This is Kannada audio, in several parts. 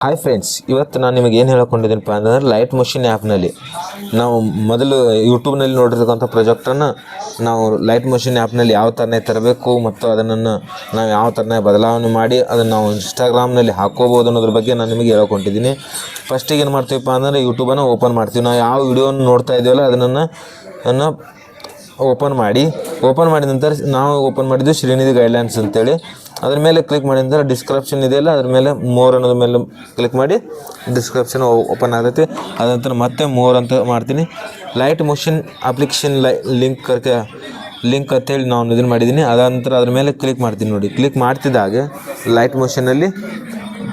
ಹಾಯ್ ಫ್ರೆಂಡ್ಸ್ ಇವತ್ತು ನಾನು ನಿಮಗೆ ಏನು ಹೇಳ್ಕೊಂಡಿದ್ದೀನಪ್ಪ ಅಂತಂದ್ರೆ ಲೈಟ್ ಮಷಿನ್ ಆ್ಯಪ್ನಲ್ಲಿ ನಾವು ಮೊದಲು ಯೂಟ್ಯೂಬ್ನಲ್ಲಿ ನೋಡಿರ್ತಕ್ಕಂಥ ಪ್ರೊಜೆಕ್ಟನ್ನು ನಾವು ಲೈಟ್ ಮಷಿನ್ ಆ್ಯಪ್ನಲ್ಲಿ ಯಾವ ಥರನೇ ತರಬೇಕು ಮತ್ತು ಅದನ್ನು ನಾವು ಯಾವ ಥರನೇ ಬದಲಾವಣೆ ಮಾಡಿ ಅದನ್ನು ನಾವು ಇನ್ಸ್ಟಾಗ್ರಾಮ್ನಲ್ಲಿ ಹಾಕೋಬೋದು ಅನ್ನೋದ್ರ ಬಗ್ಗೆ ನಾನು ನಿಮಗೆ ಹೇಳ್ಕೊಂಡಿದ್ದೀನಿ. ಫಸ್ಟಿಗೆ ಏನು ಮಾಡ್ತೀವಪ್ಪ ಅಂದರೆ ಯೂಟ್ಯೂಬನ್ನು ಓಪನ್ ಮಾಡ್ತೀವಿ. ನಾವು ಯಾವ ವಿಡಿಯೋನ ನೋಡ್ತಾ ಇದ್ದೀವಲ್ಲ ಅದನ್ನು ಅನ್ನು ಓಪನ್ ಮಾಡಿ ಓಪನ್ ಮಾಡಿದ ನಂತರ ನಾವು ಓಪನ್ ಮಾಡಿದ್ದು ಶ್ರೀನಿಧಿ ಗೈಡ್ಲೈನ್ಸ್ ಅಂತೇಳಿ. ಅದ್ರ ಮೇಲೆ ಕ್ಲಿಕ್ ಮಾಡಿದ್ರೆ ಡಿಸ್ಕ್ರಿಪ್ಷನ್ ಇದೆಯಲ್ಲ ಅದ್ರ ಮೇಲೆ ಮೋರ್ ಅನ್ನೋದ್ರ ಮೇಲೆ ಕ್ಲಿಕ್ ಮಾಡಿ ಡಿಸ್ಕ್ರಿಪ್ಷನ್ ಓಪನ್ ಆಗುತ್ತೆ. ಅದ ನಂತರ ಮತ್ತೆ ಮೋರ್ ಅಂತ ಮಾಡ್ತೀನಿ. ಲೈಟ್ ಮೋಷನ್ ಅಪ್ಲಿಕೇಶನ್ ಲೈ ಲಿಂಕ್ ಕರ್ಕೆ ಲಿಂಕ್ ಅಂತೇಳಿ ನಾನು ಇದನ್ನು ಮಾಡಿದ್ದೀನಿ ಅದ ನಂತರ ಅದ್ರ ಮೇಲೆ ಕ್ಲಿಕ್ ಮಾಡ್ತೀನಿ ನೋಡಿ. ಕ್ಲಿಕ್ ಮಾಡ್ತಿದ್ದಾಗೆ ಲೈಟ್ ಮೋಷನಲ್ಲಿ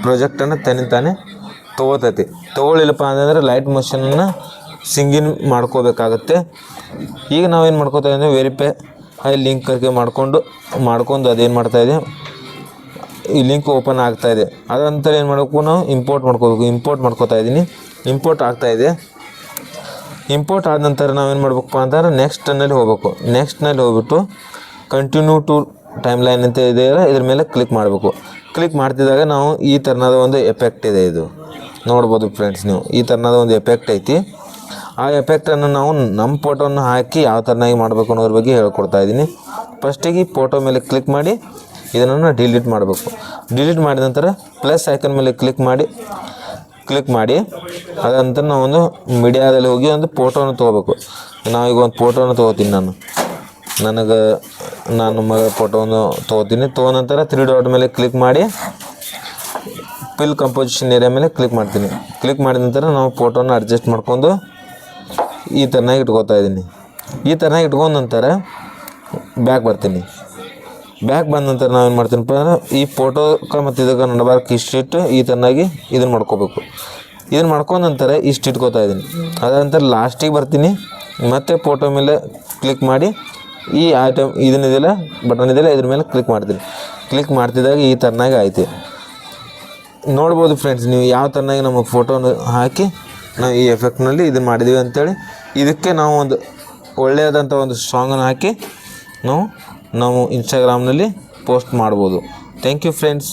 ಪ್ರೊಜೆಕ್ಟನ್ನು ತನ್ನ ತಾನೇ ತೊಗೋತೈತಿ ತೊಗೊಳ್ಳಿಲ್ಲಪ್ಪ ಅಂತಂದ್ರೆ ಲೈಟ್ ಮೋಷನನ್ನು ಸಿಂಗಿನ್ ಮಾಡ್ಕೋಬೇಕಾಗತ್ತೆ. ಈಗ ನಾವೇನು ಮಾಡ್ಕೋತಾ ಇದ್ದೀವಿ ವೆರಿಫೈ ಅಲ್ಲಿ ಲಿಂಕ್ ಕರ್ಕೆ ಮಾಡಿಕೊಂಡು, ಮಾಡ್ಕೊಂಡು ಅದೇನು ಮಾಡ್ತಾಯಿದೆ ಈ ಲಿಂಕ್ ಓಪನ್ ಆಗ್ತಾ ಇದೆ. ನಂತರ ಏನು ಮಾಡಬೇಕು ನಾವು ಇಂಪೋರ್ಟ್ ಮಾಡ್ಕೋಬೇಕು. ಇಂಪೋರ್ಟ್ ಮಾಡ್ಕೋತಾ ಇದ್ದೀನಿ ಇಂಪೋರ್ಟ್ ಆಗ್ತಾ ಇದೆ. ಇಂಪೋರ್ಟ್ ಆದ ನಂತರ ನಾವೇನು ಮಾಡ್ಬೇಕಪ್ಪ ಅಂತಂದ್ರೆ ನೆಕ್ಸ್ಟ್ನಲ್ಲಿ ಹೋಗ್ಬೇಕು. ನೆಕ್ಸ್ಟ್ನಲ್ಲಿ ಹೋಗ್ಬಿಟ್ಟು ಕಂಟಿನ್ಯೂ ಟು ಟೈಮ್ ಲೈನ್ ಅಂತ ಇದೆ ಇದ್ರ ಮೇಲೆ ಕ್ಲಿಕ್ ಮಾಡಬೇಕು. ಕ್ಲಿಕ್ ಮಾಡ್ತಿದ್ದಾಗ ನಾವು ಈ ಥರನಾದ ಒಂದು ಎಫೆಕ್ಟ್ ಇದೆ ಇದು. ನೋಡ್ಬೋದು ಫ್ರೆಂಡ್ಸ್ ನೀವು. ಈ ಥರನಾದ ಒಂದು ಎಫೆಕ್ಟ್ ಐತಿ. ಆ ಎಫೆಕ್ಟನ್ನು ನಾವು ನಮ್ಮ ಫೋಟೋನ ಹಾಕಿ ಯಾವ ಥರನಾಗಿ ಮಾಡಬೇಕು ಅನ್ನೋದ್ರ ಬಗ್ಗೆ ಹೇಳ್ಕೊಡ್ತಾ ಇದ್ದೀನಿ ಫಸ್ಟಿಗೆ ಫೋಟೋ ಮೇಲೆ ಕ್ಲಿಕ್ ಮಾಡಿ ಇದನ್ನು ಡಿಲೀಟ್ ಮಾಡಬೇಕು. ಡಿಲೀಟ್ ಮಾಡಿದ ನಂತರ ಪ್ಲಸ್ ಐಕನ್ ಮೇಲೆ ಕ್ಲಿಕ್ ಮಾಡಿ ಕ್ಲಿಕ್ ಮಾಡಿ ಅದಂತ ನಾವೊಂದು ಮೀಡಿಯಾದಲ್ಲಿ ಹೋಗಿ ಒಂದು ಫೋಟೋನ ತೊಗೋಬೇಕು. ನಾವೀಗ ಒಂದು ಫೋಟೋನ ತೊಗೋತೀನಿ ನಾನು. ನನಗೆ, ನಾನು ಮಗ ಫೋಟೋವನ್ನು ತೊಗೋತೀನಿ. ತೊಗೊಂಡ ನಂತರ ತ್ರೀ ಡಾಟ್ ಮೇಲೆ ಕ್ಲಿಕ್ ಮಾಡಿ ಪಿಲ್ ಕಂಪೋಸಿಷನ್ ಏರಿಯಾ ಮೇಲೆ ಕ್ಲಿಕ್ ಮಾಡ್ತೀನಿ. ಕ್ಲಿಕ್ ಮಾಡಿದ ನಂತರ ನಾವು ಫೋಟೋನ ಅಡ್ಜಸ್ಟ್ ಮಾಡ್ಕೊಂಡು ಈ ಥರನಾಗಿ ಇಟ್ಕೋತಾ ಇದ್ದೀನಿ. ಈ ಥರನಾಗಿ ಇಟ್ಕೊಂಡ ನಂತರ ಬ್ಯಾಕ್ ಬರ್ತೀನಿ. ಬ್ಯಾಕ್ ಬಂದ ನಂತರ ನಾವೇನು ಮಾಡ್ತೀನಪ್ಪ ಅಂದ್ರೆ, ಈ ಫೋಟೋಕ್ಕೆ ಮತ್ತು ಇದಕ್ಕೆ ನಡಬಾರ್ಕ್ ಇಷ್ಟಿಟ್ಟು ಈ ತನ್ನಾಗಿ ಇದನ್ನು ಮಾಡ್ಕೋಬೇಕು. ಇದನ್ನು ಮಾಡ್ಕೊಂಡ ನಂತರ ಇಷ್ಟು ಇಟ್ಕೋತಾ ಇದ್ದೀನಿ. ಅದ ನಂತರ ಲಾಸ್ಟಿಗೆ ಬರ್ತೀನಿ. ಮತ್ತೆ ಫೋಟೋ ಮೇಲೆ ಕ್ಲಿಕ್ ಮಾಡಿ, ಈ ಐಟಮ್ ಇದನ್ನಿದೆಯಲ್ಲ ಬಟನ್ ಇದೆಯಲ್ಲ, ಇದ್ರ ಮೇಲೆ ಕ್ಲಿಕ್ ಮಾಡ್ತೀನಿ. ಕ್ಲಿಕ್ ಮಾಡ್ತಿದ್ದಾಗ ಈ ತರನಾಗಿ ಆಯ್ತು. ನೋಡ್ಬೋದು ಫ್ರೆಂಡ್ಸ್ ನೀವು ಯಾವ ತರನಾಗಿ ನಮಗೆ ಫೋಟೋನ ಹಾಕಿ, ನಾವು ಈ ಎಫೆಕ್ಟ್ನಲ್ಲಿ ಇದನ್ನು ಮಾಡಿದ್ದೀವಿ ಅಂತೇಳಿ, ಇದಕ್ಕೆ ನಾವು ಒಂದು ಒಳ್ಳೆಯದಂಥ ಒಂದು ಸಾಂಗನ್ನು ಹಾಕಿ, ನಾವು ನಾವು ಇನ್ಸ್ಟಾಗ್ರಾಮ್ನಲ್ಲಿ ಪೋಸ್ಟ್ ಮಾಡ್ಬೋದು. Thank you friends